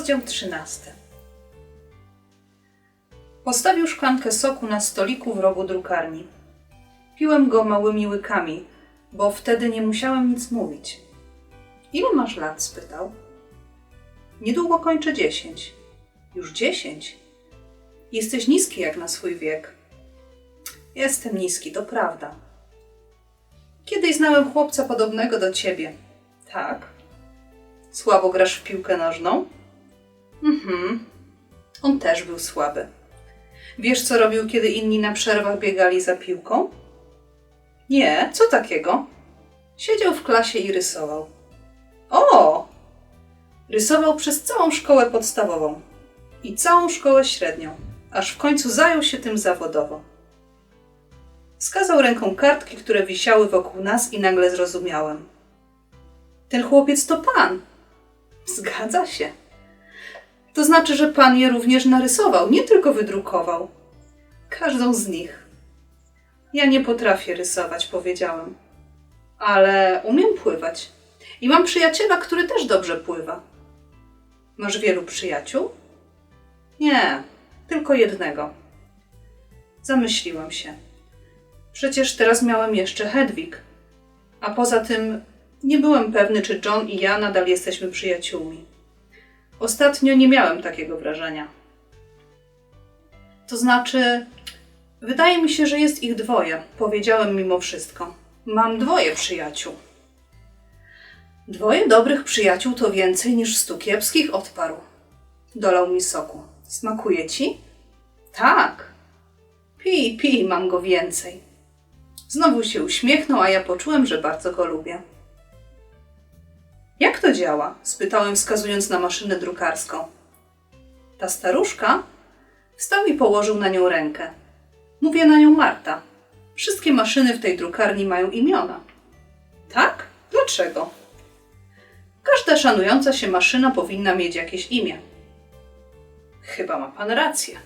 Rozdział 13. Postawił szklankę soku na stoliku w rogu drukarni. Piłem go małymi łykami, bo wtedy nie musiałem nic mówić. Ile masz lat? spytał. Niedługo kończę dziesięć. Już dziesięć? Jesteś niski jak na swój wiek. Jestem niski, to prawda. Kiedyś znałem chłopca podobnego do ciebie. Tak. Słabo grasz w piłkę nożną? Mhm. On też był słaby. Wiesz, co robił, kiedy inni na przerwach biegali za piłką? Nie, co takiego? Siedział w klasie i rysował. O! Rysował przez całą szkołę podstawową i całą szkołę średnią, aż w końcu zajął się tym zawodowo. Wskazał ręką kartki, które wisiały wokół nas i nagle zrozumiałem. Ten chłopiec to pan. Zgadza się. To znaczy, że pan je również narysował, nie tylko wydrukował. Każdą z nich. Ja nie potrafię rysować, powiedziałem. Ale umiem pływać. I mam przyjaciela, który też dobrze pływa. Masz wielu przyjaciół? Nie, tylko jednego. Zamyśliłem się. Przecież teraz miałem jeszcze Hedwig. A poza tym nie byłem pewny, czy John i ja nadal jesteśmy przyjaciółmi. Ostatnio nie miałem takiego wrażenia. To znaczy, wydaje mi się, że jest ich dwoje, powiedziałem mimo wszystko. Mam dwoje przyjaciół. Dwoje dobrych przyjaciół to więcej niż stu kiepskich, odparł. Dolał mi soku. Smakuje ci? Tak. Pij, pij, mam go więcej. Znowu się uśmiechnął, a ja poczułem, że bardzo go lubię. Jak to działa? spytałem, wskazując na maszynę drukarską. Ta staruszka wstał i położył na nią rękę. Mówię na nią Marta. Wszystkie maszyny w tej drukarni mają imiona. Tak? Dlaczego? Każda szanująca się maszyna powinna mieć jakieś imię. Chyba ma pan rację.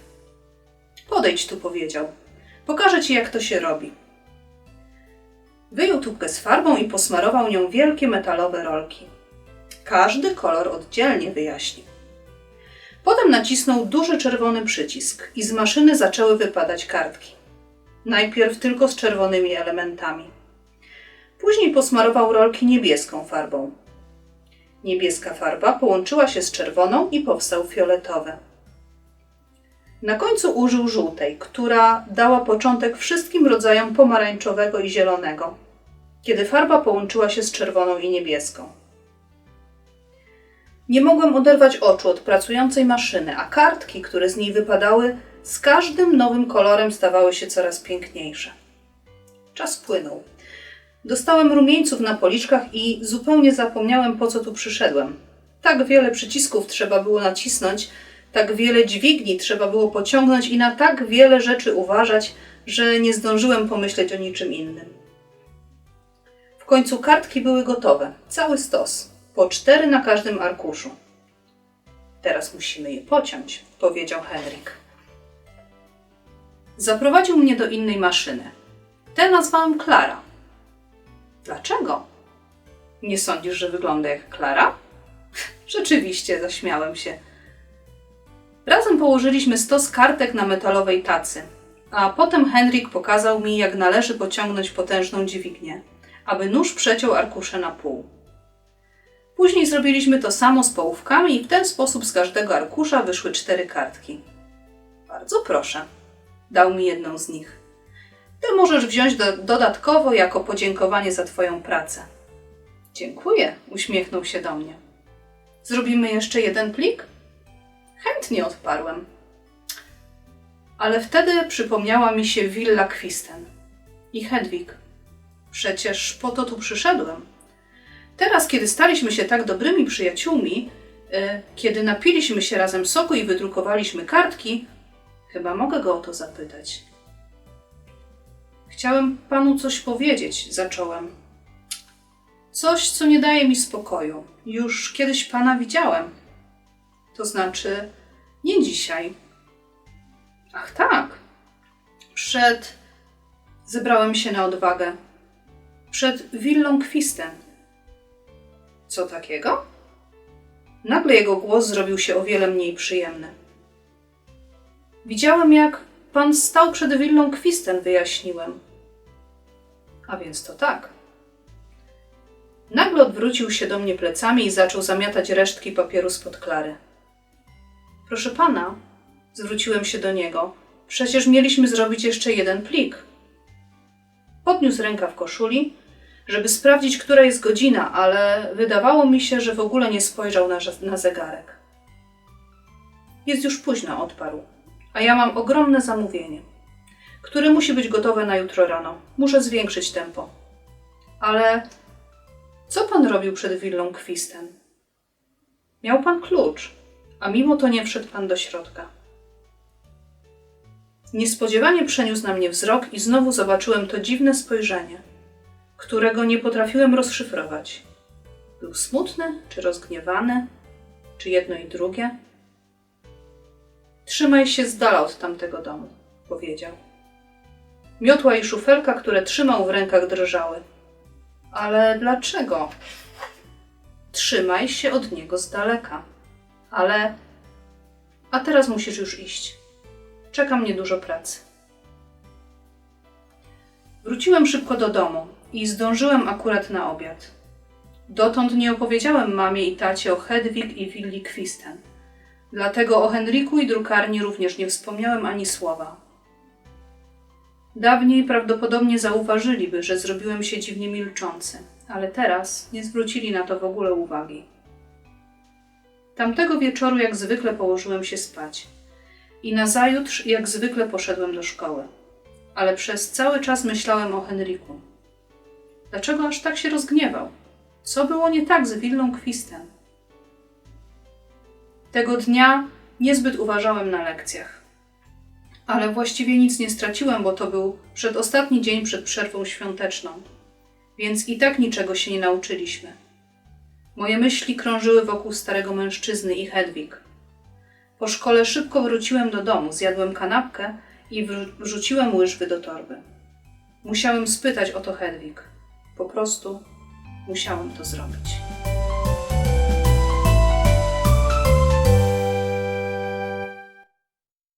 Podejdź tu, powiedział. Pokażę ci, jak to się robi. Wyjął tubkę z farbą i posmarował nią wielkie metalowe rolki. Każdy kolor oddzielnie wyjaśnił. Potem nacisnął duży czerwony przycisk i z maszyny zaczęły wypadać kartki. Najpierw tylko z czerwonymi elementami. Później posmarował rolki niebieską farbą. Niebieska farba połączyła się z czerwoną i powstał fioletowy. Na końcu użył żółtej, która dała początek wszystkim rodzajom pomarańczowego i zielonego, kiedy farba połączyła się z czerwoną i niebieską. Nie mogłem oderwać oczu od pracującej maszyny, a kartki, które z niej wypadały, z każdym nowym kolorem stawały się coraz piękniejsze. Czas płynął. Dostałem rumieńców na policzkach i zupełnie zapomniałem, po co tu przyszedłem. Tak wiele przycisków trzeba było nacisnąć, tak wiele dźwigni trzeba było pociągnąć i na tak wiele rzeczy uważać, że nie zdążyłem pomyśleć o niczym innym. W końcu kartki były gotowe, cały stos, po cztery na każdym arkuszu. Teraz musimy je pociąć, powiedział Henryk. Zaprowadził mnie do innej maszyny. Tę nazwałem Klara. Dlaczego? Nie sądzisz, że wygląda jak Klara? Rzeczywiście, zaśmiałem się. Razem położyliśmy stos kartek na metalowej tacy, a potem Henryk pokazał mi, jak należy pociągnąć potężną dźwignię, aby nóż przeciął arkusze na pół. Później zrobiliśmy to samo z połówkami i w ten sposób z każdego arkusza wyszły cztery kartki. Bardzo proszę. Dał mi jedną z nich. Ty możesz wziąć do, dodatkowo jako podziękowanie za Twoją pracę. Dziękuję, uśmiechnął się do mnie. Zrobimy jeszcze jeden plik? Chętnie odparłem. Ale wtedy przypomniała mi się willa Kwisten i Hedwig. Przecież po to tu przyszedłem. Teraz, kiedy staliśmy się tak dobrymi przyjaciółmi, e, kiedy napiliśmy się razem soku i wydrukowaliśmy kartki, chyba mogę go o to zapytać. Chciałem panu coś powiedzieć, zacząłem. Coś, co nie daje mi spokoju. Już kiedyś pana widziałem. To znaczy, nie dzisiaj. Ach tak. Przed. Zebrałem się na odwagę. Przed willą Kwisten. Co takiego? Nagle jego głos zrobił się o wiele mniej przyjemny. Widziałem, jak pan stał przed willą Kwisten, wyjaśniłem. A więc to tak. Nagle odwrócił się do mnie plecami i zaczął zamiatać resztki papieru spod klary. Proszę pana, zwróciłem się do niego, przecież mieliśmy zrobić jeszcze jeden plik. Podniósł rękaw koszuli, żeby sprawdzić, która jest godzina, ale wydawało mi się, że w ogóle nie spojrzał na, na zegarek. Jest już późno, odparł, a ja mam ogromne zamówienie, które musi być gotowe na jutro rano. Muszę zwiększyć tempo. Ale co pan robił przed willą Kwisten? Miał pan klucz, a mimo to nie wszedł pan do środka. Niespodziewanie przeniósł na mnie wzrok i znowu zobaczyłem to dziwne spojrzenie, którego nie potrafiłem rozszyfrować. Był smutny czy rozgniewany, czy jedno i drugie? Trzymaj się z dala od tamtego domu, powiedział. Miotła i szufelka, które trzymał w rękach, drżały. Ale dlaczego? Trzymaj się od niego z daleka. Ale. A teraz musisz już iść. Czeka mnie dużo pracy. Wróciłem szybko do domu i zdążyłem akurat na obiad. Dotąd nie opowiedziałem mamie i tacie o Hedwig i Willi Kwisten. Dlatego o Henryku i drukarni również nie wspomniałem ani słowa. Dawniej prawdopodobnie zauważyliby, że zrobiłem się dziwnie milczący, ale teraz nie zwrócili na to w ogóle uwagi. Tamtego wieczoru jak zwykle położyłem się spać i nazajutrz jak zwykle poszedłem do szkoły. Ale przez cały czas myślałem o Henryku. Dlaczego aż tak się rozgniewał? Co było nie tak z Willą Kwistem? Tego dnia niezbyt uważałem na lekcjach. Ale właściwie nic nie straciłem, bo to był przedostatni dzień przed przerwą świąteczną, więc i tak niczego się nie nauczyliśmy. Moje myśli krążyły wokół starego mężczyzny i Hedwig. Po szkole szybko wróciłem do domu, zjadłem kanapkę i wrzu- wrzuciłem łyżwy do torby. Musiałem spytać o to Hedwig. Po prostu musiałem to zrobić.